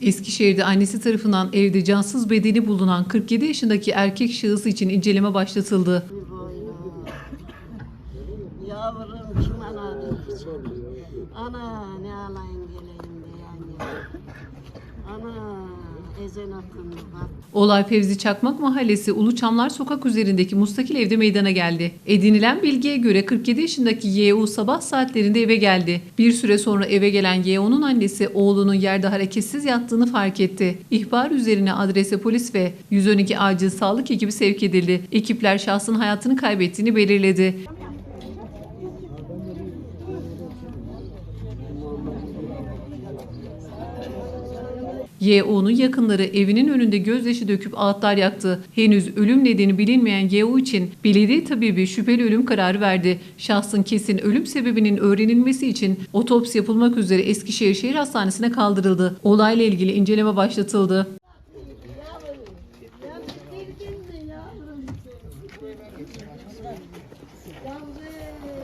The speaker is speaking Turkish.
Eskişehir'de annesi tarafından evde cansız bedeni bulunan 47 yaşındaki erkek şahıs için inceleme başlatıldı. Yavrum kim anadır hiç? Ana ne alayım geleyim yani. Ana. Olay Fevzi Çakmak Mahallesi Uluçamlar Sokak üzerindeki mustakil evde meydana geldi. Edinilen bilgiye göre 47 yaşındaki Y.U. sabah saatlerinde eve geldi. Bir süre sonra eve gelen Y.U.'nun annesi oğlunun yerde hareketsiz yattığını fark etti. İhbar üzerine adrese polis ve 112 acil sağlık ekibi sevk edildi. Ekipler şahsın hayatını kaybettiğini belirledi. Y.O.'nun yakınları evinin önünde gözyaşı döküp ağıtlar yaktı. Henüz ölüm nedeni bilinmeyen Y.O. için belediye tabibi şüpheli ölüm kararı verdi. Şahsın kesin ölüm sebebinin öğrenilmesi için otopsi yapılmak üzere Eskişehir Şehir Hastanesi'ne kaldırıldı. Olayla ilgili inceleme başlatıldı. Yavrum. Yavrum.